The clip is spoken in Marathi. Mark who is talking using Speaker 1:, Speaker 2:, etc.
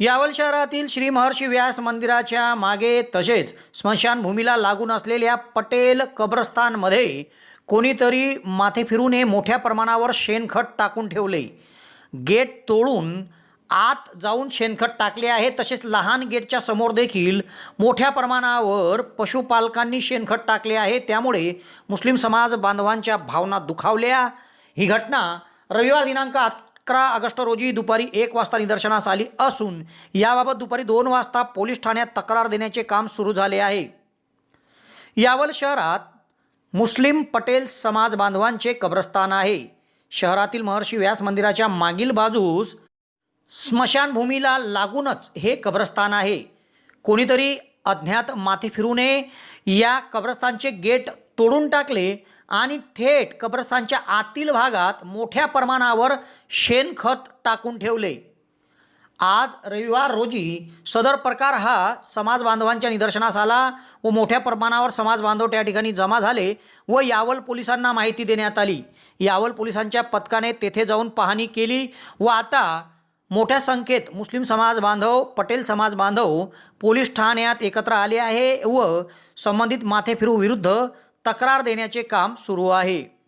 Speaker 1: यावल शहरातील श्री महर्षी व्यास मंदिराच्या मागे तसेच स्मशानभूमीला लागून असलेल्या पटेल कब्रस्तानमध्ये कोणीतरी माथे फिरूने मोठ्या प्रमाणावर शेणखत टाकून ठेवले. गेट तोडून आत जाऊन शेणखत टाकले आहे. तसेच लहान गेटच्या समोर देखील मोठ्या प्रमाणावर पशुपालकांनी शेणखत टाकले आहे. त्यामुळे मुस्लिम समाज बांधवांच्या भावना दुखावल्या. ही घटना रविवार दिनांक अकरा ऑगस्ट रोजी दुपारी एक वाजता निदर्शनास आली असून याबाबत दुपारी दोन वाजता पोलीस ठाण्यात तक्रार देण्याचे काम सुरू झाले आहे. यावल शहरात मुस्लिम पटेल समाज बांधवांचे कब्रस्तान आहे. शहरातील महर्षी व्यास मंदिराच्या मागील बाजूस स्मशानभूमीला लागूनच हे कब्रस्तान आहे. कोणीतरी अज्ञात माथे फिरूने या कब्रस्तानचे गेट तोडून टाकले आणि थेट कब्रस्तानच्या आतील भागात मोठ्या प्रमाणावर शेणखत टाकून ठेवले. आज रविवार रोजी सदर प्रकार हा समाज बांधवांच्या निदर्शनास आला व मोठ्या प्रमाणावर समाज बांधव त्या ठिकाणी जमा झाले व यावल पोलिसांना माहिती देण्यात आली. यावल पोलिसांच्या पथकाने तेथे जाऊन पाहणी केली व आता मोठ्या संख्येत मुस्लिम समाज बांधव पटेल समाज बांधव पोलीस ठाण्यात एकत्र आले आहे व संबंधित माथेफिरू विरुद्ध तक्रार देण्याचे काम सुरू आहे.